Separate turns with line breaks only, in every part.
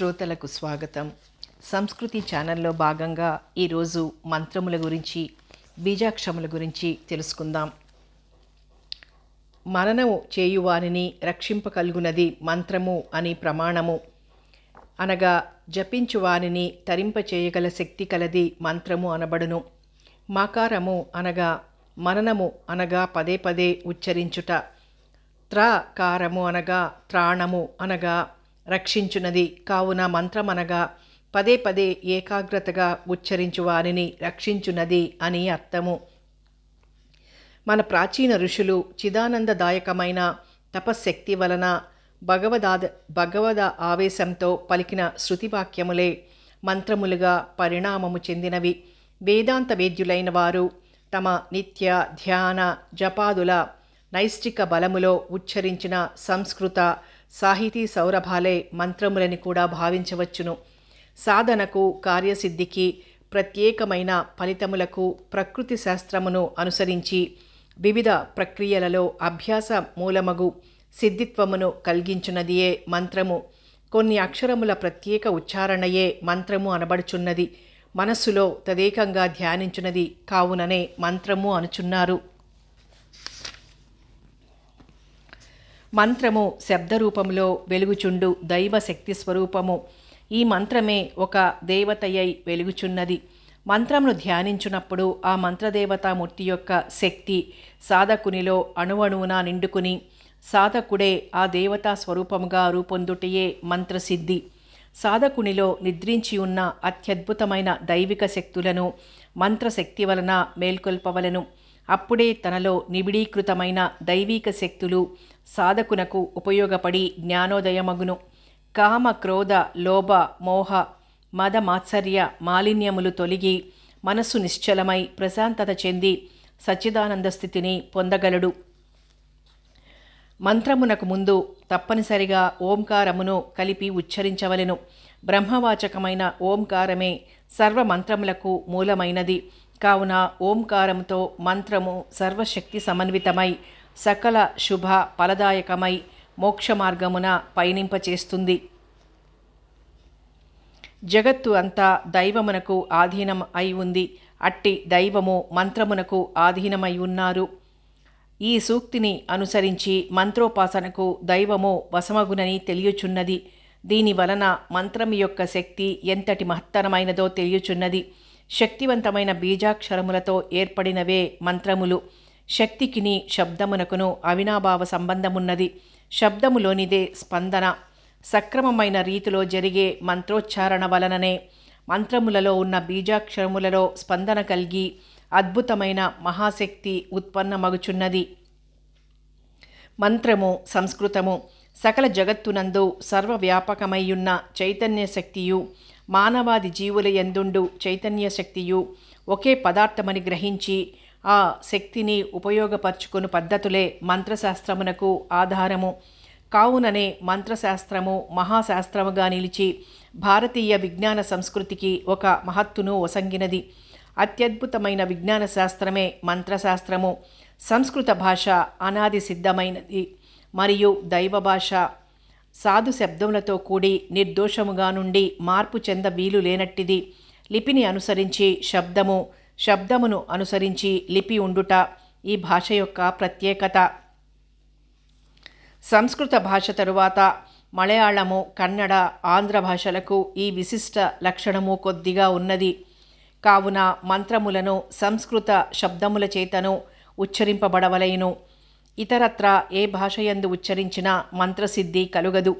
శ్రోతలకు స్వాగతం. సంస్కృతి ఛానల్లో భాగంగా ఈరోజు మంత్రముల గురించి బీజాక్షముల గురించి తెలుసుకుందాం. మననము చేయువానిని రక్షింపకలుగునది మంత్రము అని ప్రమాణము. అనగా జపించువానిని తరింపచేయగల శక్తి కలది మంత్రము అనబడును. మాకారము అనగా మననము అనగా పదే పదే ఉచ్చరించుట. త్రాకారము అనగా త్రాణము అనగా రక్షించునది. కావున మంత్రమనగా పదే పదే ఏకాగ్రతగా ఉచ్చరించు వారిని రక్షించునది అని అర్థము. మన ప్రాచీన ఋషులు చిదానందదాయకమైన తపశ్శక్తి వలన భగవదాద భగవద ఆవేశంతో పలికిన శృతివాక్యములే మంత్రములుగా పరిణామము చెందినవి. వేదాంత వేద్యులైన వారు తమ నిత్య ధ్యాన జపాదుల నైష్టిక బలములో ఉచ్చరించిన సంస్కృత సాహితీ సౌరభాలే మంత్రములని కూడా భావించవచ్చును. సాధనకు కార్యసిద్ధికి ప్రత్యేకమైన ఫలితములకు ప్రకృతి శాస్త్రమును అనుసరించి వివిధ ప్రక్రియలలో అభ్యాస మూలమగు సిద్ధిత్వమును కలిగించున్నదియే మంత్రము. కొన్ని అక్షరముల ప్రత్యేక ఉచ్చారణయే మంత్రము అనబడుచున్నది. మనస్సులో తదేకంగా ధ్యానించున్నది కావుననే మంత్రము అనుచున్నారు. మంత్రము శబ్దరూపంలో వెలుగుచుండు దైవ శక్తి స్వరూపము. ఈ మంత్రమే ఒక దేవతయై వెలుగుచున్నది. మంత్రమును ధ్యానించున్నప్పుడు ఆ మంత్రదేవతామూర్తి యొక్క శక్తి సాధకునిలో అణువణువున నిండుకుని సాధకుడే ఆ దేవతా స్వరూపముగా రూపొందుటయే మంత్రసిద్ధి. సాధకునిలో నిద్రించి ఉన్న అత్యద్భుతమైన దైవిక శక్తులను మంత్రశక్తి వలన మేల్కొల్పవలను. అప్పుడే తనలో నిబిడీకృతమైన దైవిక శక్తులు సాధకునకు ఉపయోగపడి జ్ఞానోదయమగును. కామ క్రోధ లోభ మోహ మద మాత్సర్య మాలిన్యములు తొలగి మనస్సు నిశ్చలమై ప్రశాంతత చెంది సచ్చిదానంద స్థితిని పొందగలడు. మంత్రమునకు ముందు తప్పనిసరిగా ఓంకారమును కలిపి ఉచ్చరించవలెను. బ్రహ్మవాచకమైన ఓంకారమే సర్వ మంత్రములకు మూలమైనది. కావున ఓంకారముతో మంత్రము సర్వశక్తి సమన్వితమై సకల శుభ ఫలదాయకమై మోక్ష మార్గమున పయనింపచేస్తుంది. జగత్తు అంతా దైవమునకు ఆధీనం అయి ఉంది. అట్టి దైవము మంత్రమునకు ఆధీనమై ఉన్నారు. ఈ సూక్తిని అనుసరించి మంత్రోపాసనకు దైవము వశమగునని తెలియచున్నది. దీని వలన మంత్రం యొక్క శక్తి ఎంతటి మహత్తరమైనదో తెలియచున్నది. శక్తివంతమైన బీజాక్షరములతో ఏర్పడినవే మంత్రములు. శక్తికిని శబ్దమునకును అవినాభావ సంబంధమున్నది. శబ్దములోనిదే స్పందన. సక్రమమైన రీతిలో జరిగే మంత్రోచ్చారణ వలననే మంత్రములలో ఉన్న బీజాక్షరములలో స్పందన కలిగి అద్భుతమైన మహాశక్తి ఉత్పన్నమగుచున్నది. మంత్రము సంస్కృతము సకల జగత్తునందు సర్వవ్యాపకమయ్యున్న చైతన్య శక్తియు మానవాది జీవుల ఎందుండు చైతన్య శక్తియు ఒకే పదార్థమని గ్రహించి ఆ శక్తిని ఉపయోగపరుచుకుని పద్ధతులే మంత్రశాస్త్రమునకు ఆధారము. కావుననే మంత్రశాస్త్రము మహాశాస్త్రముగా నిలిచి భారతీయ విజ్ఞాన సంస్కృతికి ఒక మహత్తును ఒసంగినది అత్యద్భుతమైన విజ్ఞాన శాస్త్రమే మంత్రశాస్త్రము. సంస్కృత భాష అనాది సిద్ధమైనది మరియు దైవ భాష. సాధు శబ్దములతో కూడి నిర్దోషముగా నుండి మార్పు చెంద వీలు లేనట్టిది. లిపిని అనుసరించి శబ్దము శబ్దమును అనుసరించి లిపి ఉండుట ఈ భాష యొక్క ప్రత్యేకత. సంస్కృత భాష తరువాత మలయాళము కన్నడ ఆంధ్ర భాషలకు ఈ విశిష్ట లక్షణము కొద్దిగా ఉన్నది. కావున మంత్రములను సంస్కృత శబ్దముల చేతను ఉచ్చరింపబడవలైను. ఇతరత్ర ఏ భాషయందు ఉచ్చరించినా మంత్రసిద్ధి కలుగదు.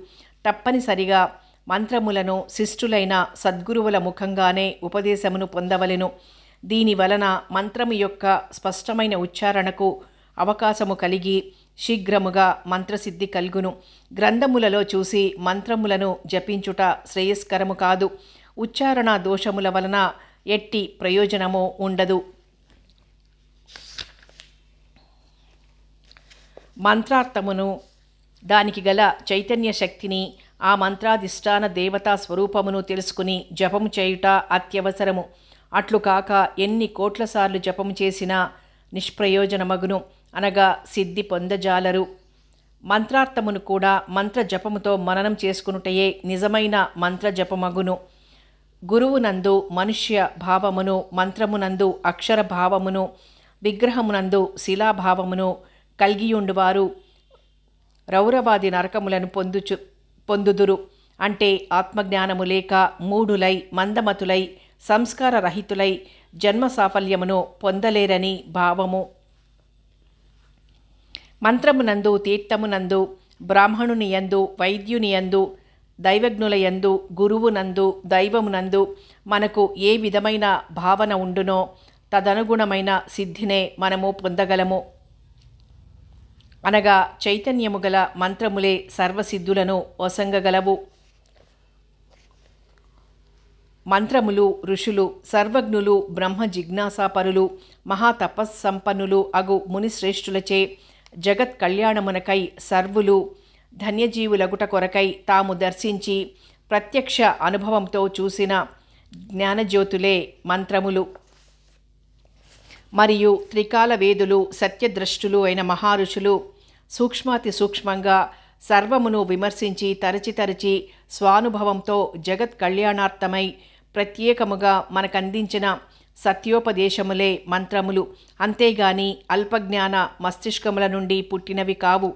తప్పనిసరిగా మంత్రములను శిష్టులైన సద్గురువుల ముఖంగానే ఉపదేశమును పొందవలెను. దీని వలన మంత్రము యొక్క స్పష్టమైన ఉచ్చారణకు అవకాశము కలిగి శీఘ్రముగా మంత్రసిద్ధి కలుగును. గ్రంథములలో చూసి మంత్రములను జపించుట శ్రేయస్కరము కాదు. ఉచ్చారణ దోషముల వలన ఎట్టి ప్రయోజనము ఉండదు. మంత్రార్థమును దానికి గల చైతన్య శక్తిని ఆ మంత్రాధిష్టాన దేవతా స్వరూపమును తెలుసుకుని జపము చేయుట అత్యవసరము. అట్లు కాక ఎన్ని కోట్ల సార్లు జపము చేసినా నిష్ప్రయోజనమగును అనగా సిద్ధి పొందజాలరు. మంత్రార్థమును కూడా మంత్ర జపముతో మననం చేసుకునుటయే నిజమైన మంత్ర జపమగును. గురువునందు మనుష్య భావమును మంత్రమునందు అక్షర భావమును విగ్రహమునందు శిలాభావమును కలిగియుండువారు రౌరవాది నరకములను పొందుచు పొందుదురు. అంటే ఆత్మజ్ఞానము లేక మూఢులై మందమతులై సంస్కార రహితులై జన్మ సాఫల్యమును పొందలేరని భావము. మంత్రమునందు తీర్థమునందు బ్రాహ్మణుని యందు వైద్యుని యందు దైవజ్ఞుల యందు గురువునందు దైవమునందు మనకు ఏ విధమైన భావన ఉండునో తదనుగుణమైన సిద్ధినే మనము పొందగలము. అనగా చైతన్యము గల మంత్రములే సర్వసిద్ధులను ఒసంగగలవు మంత్రములు ఋషులు సర్వజ్ఞులు బ్రహ్మ జిజ్ఞాసాపరులు మహాతపస్సంపన్నులు అగు మునిశ్రేష్ఠులచే జగత్ కళ్యాణమునకై సర్వులు ధన్యజీవులగుట కొరకై తాము దర్శించి ప్రత్యక్ష అనుభవంతో చూసిన జ్ఞానజ్యోతులే మంత్రములు. మరియు త్రికాల వేదులు సత్యద్రష్టులు అయిన మహారుషులు సూక్ష్మాతి సూక్ష్మంగా సర్వమును విమర్శించి తరచి తరచి స్వానుభవంతో జగత్ కళ్యాణార్థమై ప్రత్యేకముగా మనకందించిన సత్యోపదేశములే మంత్రములు. అంతేగాని అల్పజ్ఞాన మస్తిష్కముల నుండి పుట్టినవి కావు.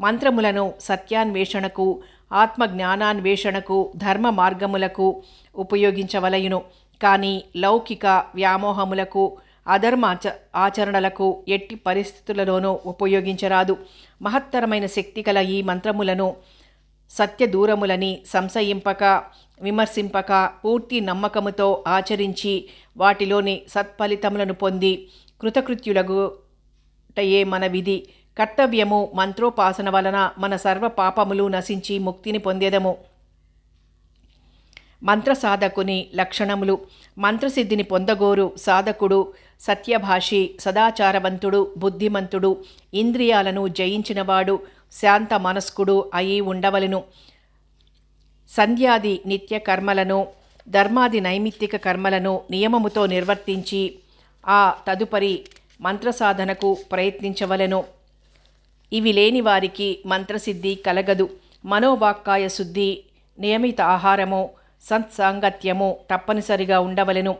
మంత్రములను సత్యాన్వేషణకు ఆత్మజ్ఞానాన్వేషణకు ధర్మ మార్గములకు ఉపయోగించవలయును. కానీ లౌకిక వ్యామోహములకు అధర్మ ఆచ ఆచరణలకు ఎట్టి పరిస్థితులలోనూ ఉపయోగించరాదు. మహత్తరమైన శక్తి గల ఈ మంత్రములను సత్య దూరములని సంశయింపక విమర్శింపక పూర్తి నమ్మకముతో ఆచరించి వాటిలోని సత్ఫలితములను పొంది కృతకృత్యులగుటయే మన విధి. కర్తవ్యము మంత్రోపాసన వలన మన సర్వ పాపములు నశించి ముక్తిని పొందేదము. మంత్ర సాధకుని లక్షణములు. మంత్రసిద్ధిని పొందగోరు సాధకుడు సత్యభాషి సదాచారవంతుడు బుద్ధిమంతుడు ఇంద్రియాలను జయించినవాడు శాంత మనస్కుడు అయి ఉండవలను. సంధ్యాది నిత్య కర్మలను ధర్మాది నైమిత్తిక కర్మలను నియమముతో నిర్వర్తించి ఆ తదుపరి మంత్రసాధనకు ప్రయత్నించవలెను. ఇవి లేని వారికి మంత్రసిద్ధి కలగదు. మనోవాక్కాయ శుద్ధి నియమిత ఆహారము సత్సాంగత్యము తప్పనిసరిగా ఉండవలెను.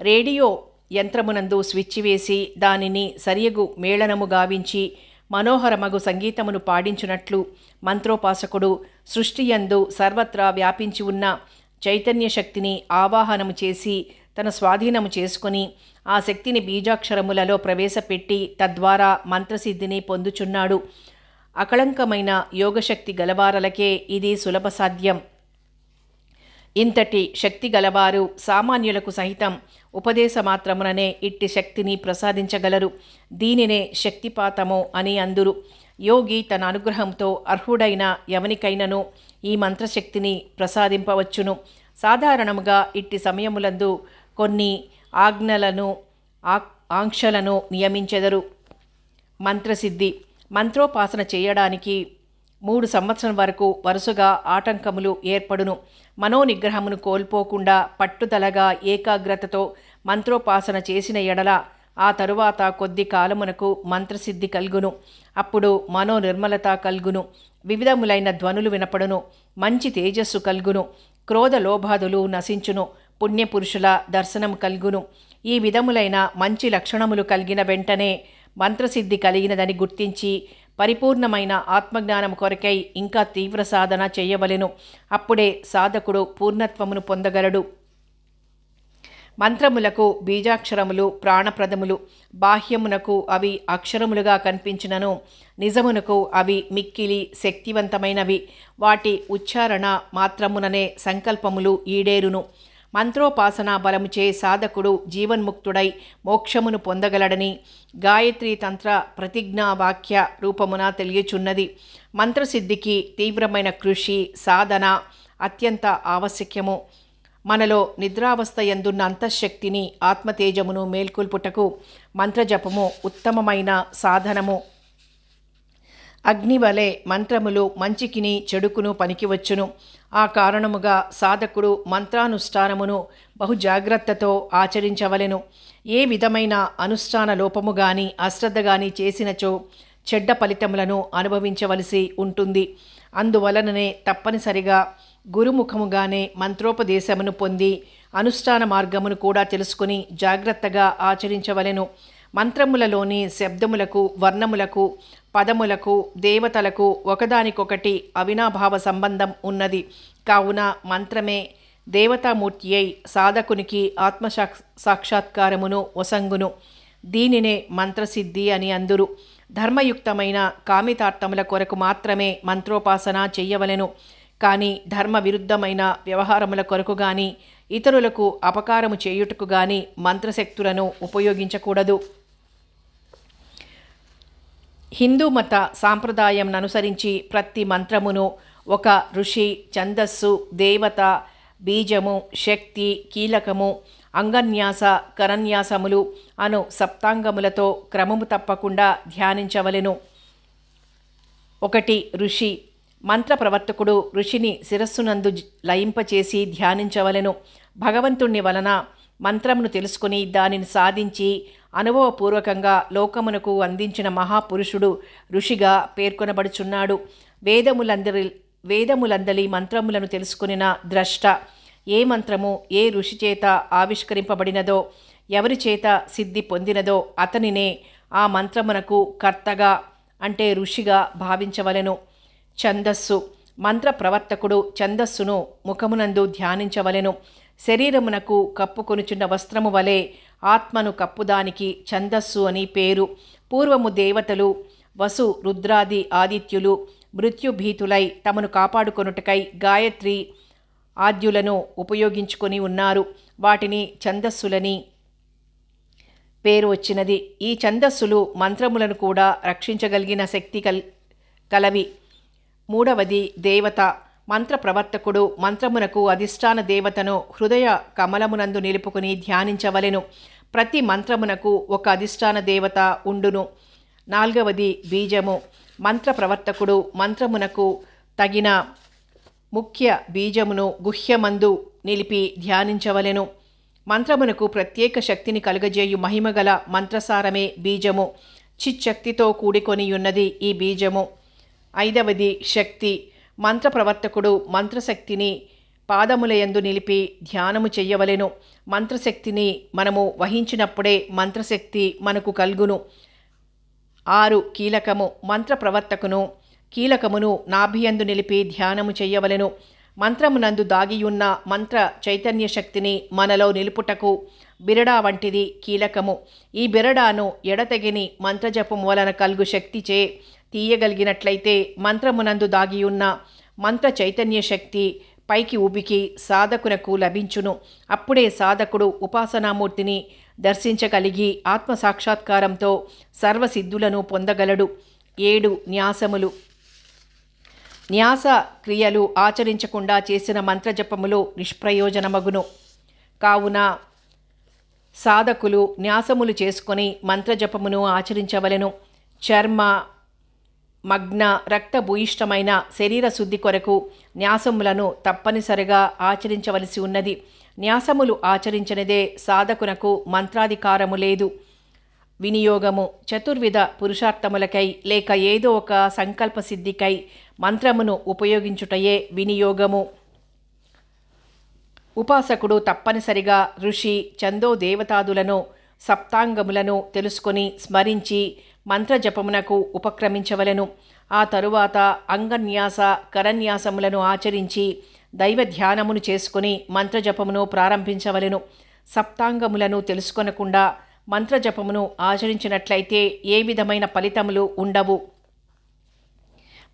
రేడియో యంత్రమునందు స్విచ్ వేసి దానిని సరియగు మేళనము గావించి మనోహరమగు సంగీతమును పాడించునట్లు మంత్రోపాసకుడు సృష్టియందు సర్వత్రా వ్యాపించి ఉన్న చైతన్య శక్తిని ఆవాహనము చేసి తన స్వాధీనము చేసుకుని ఆ శక్తిని బీజాక్షరములలో ప్రవేశపెట్టి తద్వారా మంత్రసిద్ధిని పొందుచున్నాడు. అకళంకమైన యోగశక్తి గలవారలకే ఇది సులభ సాధ్యం. ఇంతటి శక్తి గలవారు సామాన్యులకు సహితం ఉపదేశమాత్రముననే ఇట్టి శక్తిని ప్రసాదించగలరు. దీనినే శక్తిపాతము అని అందురు. యోగి తన అనుగ్రహంతో అర్హుడైన ఎవనికైనను ఈ మంత్రశక్తిని ప్రసాదింపవచ్చును. సాధారణముగా ఇట్టి సమయములందు కొన్ని ఆజ్ఞలను ఆంక్షలను నియమించెదరు. మంత్రసిద్ధి. మంత్రోపాసన చేయడానికి మూడు సంవత్సరం వరకు వరుసగా ఆటంకములు ఏర్పడును. మనోనిగ్రహమును కోల్పోకుండా పట్టుదలగా ఏకాగ్రతతో మంత్రోపాసన చేసిన ఎడల ఆ తరువాత కొద్ది కాలమునకు మంత్రసిద్ధి కలుగును. అప్పుడు మనో నిర్మలత కలుగును. వివిధములైన ధ్వనులు వినపడును. మంచి తేజస్సు కలుగును. క్రోధ లోభాదులు నశించును. పుణ్యపురుషుల దర్శనం కలుగును. ఈ విధములైన మంచి లక్షణములు కలిగిన వెంటనే మంత్రసిద్ధి కలిగినదని గుర్తించి పరిపూర్ణమైన ఆత్మజ్ఞానం కొరకై ఇంకా తీవ్ర సాధన చేయవలెను. అప్పుడే సాధకుడు పూర్ణత్వమును పొందగలడు. మంత్రములకు బీజాక్షరములు ప్రాణప్రదములు బాహ్యమునకు అవి అక్షరములుగా కనిపించినను. నిజమునకు అవి మిక్కిలి శక్తివంతమైనవి. వాటి ఉచ్చారణ మాత్రముననే సంకల్పములు ఈడేరును. మంత్రోపాసనా బలముచే సాధకుడు జీవన్ముక్తుడై మోక్షమును పొందగలడని గాయత్రి తంత్ర ప్రతిజ్ఞా వాక్య రూపమున తెలియచున్నది. మంత్రసిద్ధికి తీవ్రమైన కృషి సాధన అత్యంత ఆవశ్యకము. మనలో నిద్రావస్థ ఎందున్న అంతఃశక్తిని ఆత్మతేజమును మేల్కొల్పుటకు మంత్రజపము ఉత్తమమైన సాధనము. అగ్నివలే మంత్రములు మంచికిని చెడుకును పనికివచ్చును. ఆ కారణముగా సాధకుడు మంత్రానుష్ఠానమును బహు జాగ్రత్తతో ఆచరించవలెను. ఏ విధమైన అనుష్ఠాన లోపము గాని అశ్రద్ధ గాని చేసినచో చెడ్డ ఫలితములను అనుభవించవలసి ఉంటుంది. అందువలననే తప్పనిసరిగా గురుముఖముగానే మంత్రోపదేశమును పొంది అనుష్ఠాన మార్గమును కూడా తెలుసుకుని జాగ్రత్తగా ఆచరించవలెను. మంత్రములలోని శబ్దములకు వర్ణములకు పదములకు దేవతలకు ఒకదానికొకటి అవినాభావ సంబంధం ఉన్నది. కావున మంత్రమే దేవతామూర్తి అయి సాధకునికి ఆత్మసా సాక్షాత్కారమును వసంగును. దీనినే మంత్రసిద్ధి అని అందురు. ధర్మయుక్తమైన కామితార్థముల కొరకు మాత్రమే మంత్రోపాసన చెయ్యవలెను. కానీ ధర్మ విరుద్ధమైన వ్యవహారముల కొరకు గాని ఇతరులకు అపకారము చేయుటకు గాని మంత్రశక్తులను ఉపయోగించకూడదు. హిందూ మత సాంప్రదాయం అనుసరించి ప్రతి మంత్రమును ఒక ఋషి ఛందస్సు దేవత బీజము శక్తి కీలకము అంగన్యాస కరన్యాసములు అను సప్తాంగములతో క్రమము తప్పకుండా ధ్యానించవలెను. ఒకటి ఋషి మంత్ర ప్రవర్తకుడు ఋషిని శిరస్సునందు లయింపచేసి ధ్యానించవలెను. భగవంతుణ్ణి వలన మంత్రమును తెలుసుకుని దానిని సాధించి అనుభవపూర్వకంగా లోకమునకు అందించిన మహాపురుషుడు ఋషిగా పేర్కొనబడుచున్నాడు. వేదములందరి వేదములందలి మంత్రములను తెలుసుకునిన ద్రష్ట ఏ మంత్రము ఏ ఋషి చేత ఆవిష్కరింపబడినదో ఎవరి చేత సిద్ధి పొందినదో అతనినే ఆ మంత్రమునకు కర్తగా అంటే ఋషిగా భావించవలెను. ఛందస్సు మంత్ర ప్రవర్తకుడు ఛందస్సును ముఖమునందు ధ్యానించవలెను. శరీరమునకు కప్పుకొనుచున్న వస్త్రము వలె ఆత్మను కప్పుదానికి ఛందస్సు అని పేరు. పూర్వము దేవతలు వసు రుద్రాది ఆదిత్యులు మృత్యుభీతులై తమను కాపాడుకొనుటకై గాయత్రి ఆద్యులను ఉపయోగించుకొని ఉన్నారు. వాటిని ఛందస్సులని పేరు వచ్చినది. ఈ ఛందస్సులు మంత్రములను కూడా రక్షించగలిగిన శక్తి కల్ కలవి. మూడవది దేవత. మంత్ర ప్రవర్తకుడు మంత్రమునకు అధిష్టాన దేవతను హృదయ కమలమునందు నిలుపుకుని ధ్యానించవలెను. ప్రతి మంత్రమునకు ఒక అధిష్టాన దేవత ఉండును. నాల్గవది బీజము. మంత్ర ప్రవర్తకుడు మంత్రమునకు తగిన ముఖ్య బీజమును గుహ్యమందు నిలిపి ధ్యానించవలెను. మంత్రమునకు ప్రత్యేక శక్తిని కలుగజేయు మహిమగల మంత్రసారమే బీజము. చిచ్చక్తితో కూడికొని ఉన్నది ఈ బీజము. ఐదవది శక్తి. మంత్ర ప్రవర్తకుడు మంత్రశక్తిని పాదములయందు నిలిపి ధ్యానము చెయ్యవలెను. మంత్రశక్తిని మనము వహించినప్పుడే మంత్రశక్తి మనకు కల్గును. ఆరు కీలకము మంత్ర ప్రవర్తకును కీలకమును నాభియందు నిలిపి ధ్యానము చెయ్యవలెను. మంత్రమునందు దాగియున్న మంత్ర చైతన్య శక్తిని మనలో నిలుపుటకు బిరడా వంటిది కీలకము. ఈ బిరడాను ఎడతెగిని మంత్రజపం వలన కలుగు శక్తిచే తీయగలిగినట్లయితే మంత్రమునందు దాగియున్న మంత్ర చైతన్య శక్తి పైకి ఉబికి సాధకునకు లభించును. అప్పుడే సాధకుడు ఉపాసనామూర్తిని దర్శించగలిగి ఆత్మ సాక్షాత్కారంతో సర్వసిద్ధులను పొందగలడు. ఏడు న్యాసములు. న్యాస క్రియలు ఆచరించకుండా చేసిన మంత్రజపములు నిష్ప్రయోజనమగును. కావున సాధకులు న్యాసములు చేసుకొని మంత్రజపమును ఆచరించవలెను. చర్మ మగ్న రక్తభూయిష్టమైన శరీర శుద్ధి కొరకు న్యాసములను తప్పనిసరిగా ఆచరించవలసి ఉన్నది. న్యాసములు ఆచరించనిదే సాధకునకు మంత్రాధికారము లేదు. వినియోగము చతుర్విధ పురుషార్థములకై లేక ఏదో ఒక సంకల్ప సిద్ధికై మంత్రమును ఉపయోగించుటయే వినియోగము. ఉపాసకుడు తప్పనిసరిగా ఋషి చందో దేవతాదులను సప్తాంగములను తెలుసుకొని స్మరించి మంత్రజపమునకు ఉపక్రమించవలెను. ఆ తరువాత అంగన్యాస కరన్యాసములను ఆచరించి దైవ ధ్యానమును చేసుకుని మంత్రజపమును ప్రారంభించవలెను. సప్తాంగములను తెలుసుకొనకుండా మంత్రజపమును ఆచరించినట్లయితే ఏ విధమైన ఫలితములు ఉండవు.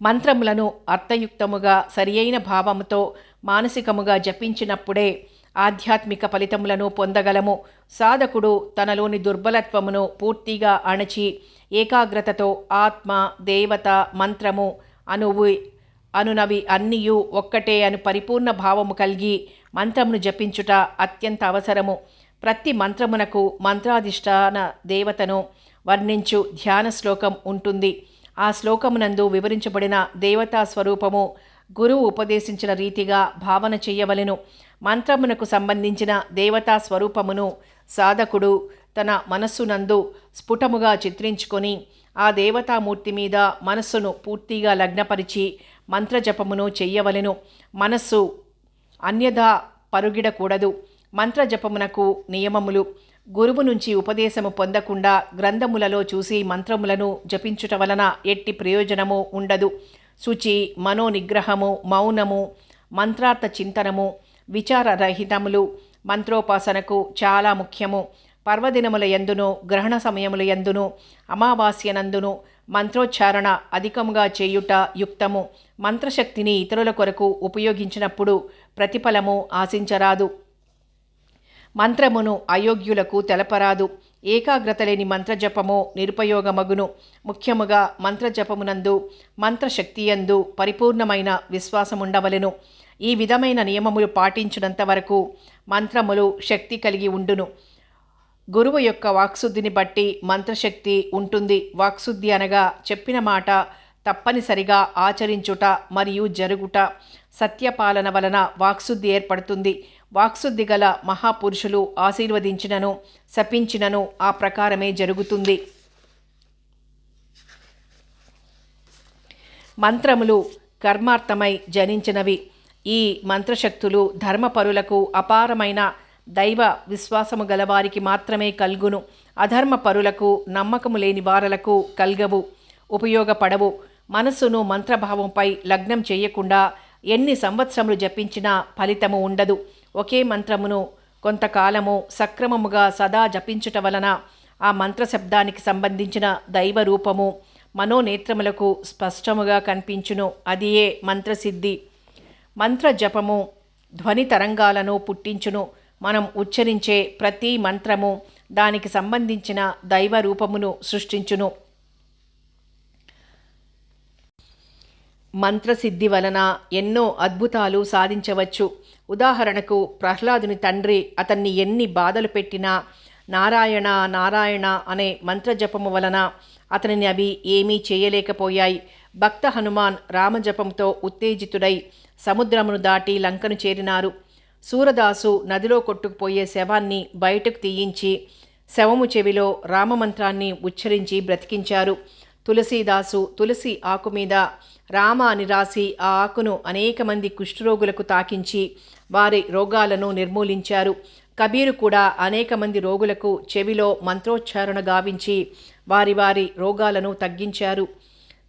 మంత్రములను అర్థయుక్తముగా సరియైన భావముతో మానసికముగా జపించినప్పుడే ఆధ్యాత్మిక ఫలితములను పొందగలము. సాధకుడు తనలోని దుర్బలత్వమును పూర్తిగా అణచి ఏకాగ్రతతో ఆత్మ దేవత మంత్రము అనువు అనునవి అన్నియు ఒక్కటే అను పరిపూర్ణ భావము కలిగి మంత్రమును జపించుట అత్యంత అవసరము. ప్రతి మంత్రమునకు మంత్రాధిష్టాన దేవతను వర్ణించు ధ్యాన శ్లోకం ఉంటుంది. ఆ శ్లోకమునందు వివరించబడిన దేవతా స్వరూపము గురువు ఉపదేశించిన రీతిగా భావన చేయవలెను. మంత్రమునకు సంబంధించిన దేవతా స్వరూపమును సాధకుడు తన మనస్సునందు స్ఫుటముగా చిత్రించుకొని ఆ దేవతామూర్తి మీద మనస్సును పూర్తిగా లగ్నపరిచి మంత్రజపమును చెయ్యవలెను. మనస్సు అన్యథా పరుగిడకూడదు. మంత్రజపమునకు నియమములు. గురువు నుంచి ఉపదేశము పొందకుండా గ్రంథములలో చూసి మంత్రములను జపించుట వలన ఎట్టి ప్రయోజనము ఉండదు. శుచి మనోనిగ్రహము మౌనము మంత్రార్థ చింతనము విచారరహితములు మంత్రోపాసనకు చాలా ముఖ్యము. పర్వదినముల యందును గ్రహణ సమయముల యందును అమావాస్యనందును మంత్రోచ్చారణ అధికముగా చేయుట యుక్తము. మంత్రశక్తిని ఇతరుల కొరకు ఉపయోగించినప్పుడు ప్రతిఫలము ఆశించరాదు. మంత్రమును అయోగ్యులకు తెలపరాదు. ఏకాగ్రత లేని మంత్రజపము నిరుపయోగమగును. ముఖ్యముగా మంత్రజపమునందు మంత్రశక్తియందు పరిపూర్ణమైన విశ్వాసముండవలెను. ఈ విధమైన నియమములు పాటించినంత వరకు మంత్రములు శక్తి కలిగి ఉండును. గురువు యొక్క వాక్శుద్ధిని బట్టి మంత్రశక్తి ఉంటుంది. వాక్శుద్ధి అనగా చెప్పిన మాట తప్పనిసరిగా ఆచరించుట మరియు జరుగుట. సత్యపాలన వలన వాక్శుద్ధి ఏర్పడుతుంది. వాక్శుద్ధి గల మహాపురుషులు ఆశీర్వదించినను శపించినను ఆ ప్రకారమే జరుగుతుంది. మంత్రములు కర్మార్థమై జనించినవి. ఈ మంత్రశక్తులు ధర్మపరులకు అపారమైన దైవ విశ్వాసము గలవారికి మాత్రమే కల్గును. అధర్మ పరులకు నమ్మకము లేని వారలకు కల్గవు ఉపయోగపడవు. మనస్సును మంత్రభావంపై లగ్నం చేయకుండా ఎన్ని సంవత్సరములు జపించినా ఫలితము ఉండదు. ఒకే మంత్రమును కొంతకాలము సక్రమముగా సదా జపించుట వలన ఆ మంత్రశబ్దానికి సంబంధించిన దైవ రూపము మనోనేత్రములకు స్పష్టముగా కనిపించును. అదియే మంత్రసిద్ధి. మంత్ర జపము ధ్వని తరంగాలను పుట్టించును. మనం ఉచ్చరించే ప్రతి మంత్రము దానికి సంబంధించిన దైవ రూపమును సృష్టించును. మంత్రసిద్ధి వలన ఎన్నో అద్భుతాలు సాధించవచ్చు. ఉదాహరణకు ప్రహ్లాదుని తండ్రి అతన్ని ఎన్ని బాధలు పెట్టినా నారాయణ నారాయణ అనే మంత్రజపము వలన అతనిని అవి ఏమీ చేయలేకపోయాయి. భక్త హనుమాన్ రామజపంతో ఉత్తేజితుడై సముద్రమును దాటి లంకను చేరినారు. సూరదాసు నదిలో కొట్టుకుపోయే శవాన్ని బయటకు తీయించి శవము చెవిలో రామమంత్రాన్ని ఉచ్చరించి బ్రతికించారు. తులసీదాసు తులసి ఆకు మీద రామ అని రాసి ఆ ఆకును అనేక మంది కుష్ఠరోగులకు తాకించి వారి రోగాలను నిర్మూలించారు. కబీరు కూడా అనేక మంది రోగులకు చెవిలో మంత్రోచ్చారణ గావించి వారి వారి రోగాలను తగ్గించారు.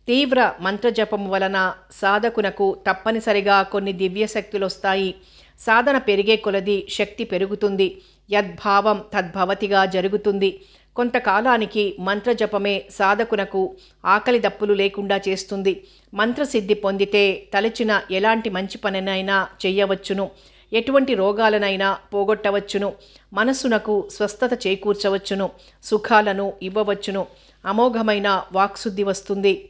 తీవ్ర మంత్రజపము వలన సాధకునకు తప్పనిసరిగా కొన్ని దివ్యశక్తులు వస్తాయి సాధన పెరిగే కొలది శక్తి పెరుగుతుంది. యద్భావం తద్భవతిగా జరుగుతుంది. కొంతకాలానికి మంత్రజపమే సాధకునకు ఆకలి దప్పులు లేకుండా చేస్తుంది. మంత్రసిద్ధి పొందితే తలచిన ఎలాంటి మంచి పనినైనా చెయ్యవచ్చును. ఎటువంటి రోగాలనైనా పోగొట్టవచ్చును. మనస్సునకు స్వస్థత చేకూర్చవచ్చును. సుఖాలను ఇవ్వవచ్చును. అమోఘమైన వాక్శుద్ధి వస్తుంది.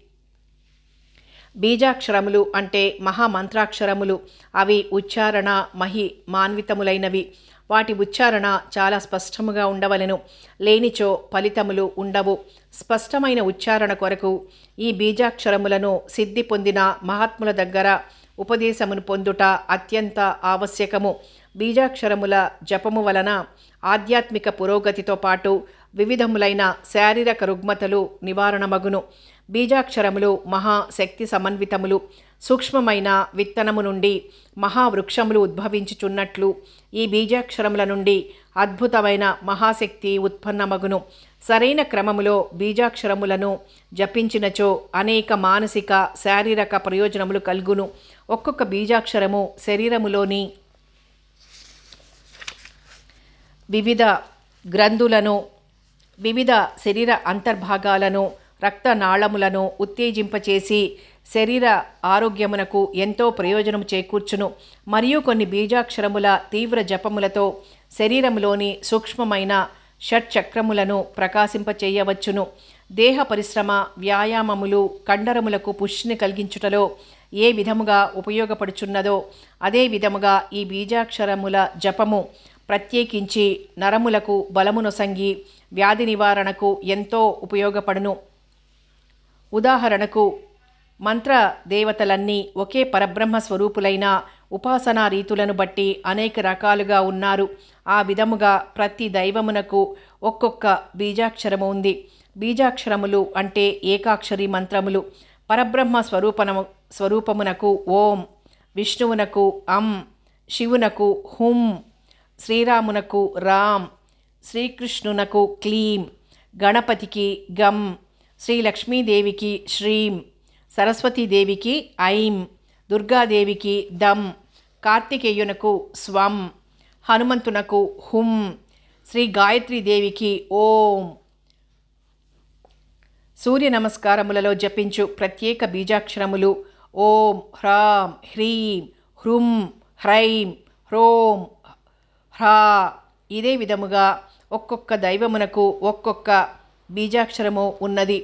బీజాక్షరములు అంటే మహామంత్రాక్షరములు. అవి ఉచ్చారణ మహి మాన్వితములైనవి. వాటి ఉచ్చారణ చాలా స్పష్టముగా ఉండవలెను. లేనిచో ఫలితములు ఉండవు. స్పష్టమైన ఉచ్చారణ కొరకు ఈ బీజాక్షరములను సిద్ధి పొందిన మహాత్ముల దగ్గర ఉపదేశమును పొందుట అత్యంత ఆవశ్యకము. బీజాక్షరముల జపము వలన ఆధ్యాత్మిక పురోగతితో పాటు వివిధములైన శారీరక రుగ్మతలు నివారణమగును. బీజాక్షరములు మహాశక్తి సమన్వితములు సూక్ష్మమైన విత్తనము నుండి మహావృక్షములు ఉద్భవించుచున్నట్లు ఈ బీజాక్షరముల నుండి అద్భుతమైన మహాశక్తి ఉత్పన్నమగును. సరైన క్రమములో బీజాక్షరములను జపించినచో అనేక మానసిక శారీరక ప్రయోజనములు కలుగును. ఒక్కొక్క బీజాక్షరము శరీరములోని వివిధ గ్రంథులను వివిధ శరీర అంతర్భాగాలను రక్తనాళములను ఉత్తేజింపచేసి శరీర ఆరోగ్యమునకు ఎంతో ప్రయోజనం చేకూర్చును. మరియు కొన్ని బీజాక్షరముల తీవ్ర జపములతో శరీరములోని సూక్ష్మమైన షట్చక్రములను ప్రకాశింపచేయవచ్చును. దేహ పరిశ్రమ వ్యాయామములు కండరములకు పుష్టిని కలిగించుటలో ఏ విధముగా ఉపయోగపడుచున్నదో అదే విధముగా ఈ బీజాక్షరముల జపము ప్రత్యేకించి నరములకు బలమునొసంగి వ్యాధి నివారణకు ఎంతో ఉపయోగపడును. ఉదాహరణకు మంత్ర దేవతలన్నీ ఒకే పరబ్రహ్మ స్వరూపులైన ఉపాసనా రీతులను బట్టి అనేక రకాలుగా ఉన్నారు. ఆ విధముగా ప్రతి దైవమునకు ఒక్కొక్క బీజాక్షరము ఉంది. బీజాక్షరములు అంటే ఏకాక్షరి మంత్రములు. పరబ్రహ్మ స్వరూపనము స్వరూపమునకు ఓం విష్ణువునకు అం శివునకు హుం శ్రీరామునకు రామ్ శ్రీకృష్ణునకు క్లీం గణపతికి గం శ్రీ లక్ష్మీదేవికి శ్రీం సరస్వతీదేవికి ఐం దుర్గాదేవికి దం కార్తికేయునకు స్వం హనుమంతునకు హుం శ్రీ గాయత్రీదేవికి ఓం. సూర్య నమస్కారములలో జపించు ప్రత్యేక బీజాక్షరములు ఓం హ్రాం హ్రీం హృం హ్రైం హ్రోం హ్రా. ఇదే విధముగా ఒక్కొక్క దైవమునకు ఒక్కొక్క బీజాక్షరమో ఉన్నది.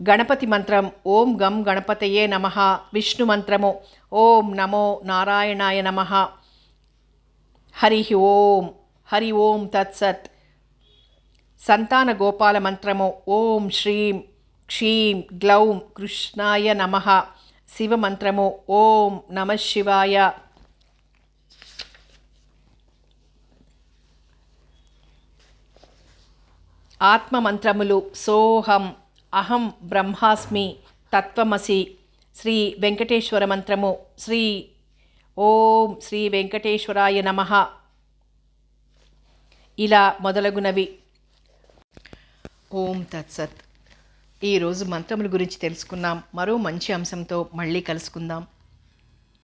గణపతి మంత్రం ఓం గం గణపతయే నమ విష్ణు మంత్రము ఓం నమో నారాయణాయ నమ. హరి ఓం హరి ఓం తత్సత్ సంతాన గోపాల మంత్రము ఓం శ్రీం క్షీం గ్లౌం కృష్ణాయ నమ. శివ మంత్రము ఓం నమ శివాయ. ఆత్మ మంత్రములు సోహం అహం బ్రహ్మాస్మి తత్వమసి శ్రీ వెంకటేశ్వర మంత్రము శ్రీ ఓం శ్రీ వెంకటేశ్వరాయ నమ. ఇలా మొదలగునవి. ఓం తత్సత్. ఈరోజు మంత్రముల గురించి తెలుసుకున్నాం మరో మంచి అంశంతో మళ్ళీ కలుసుకుందాం.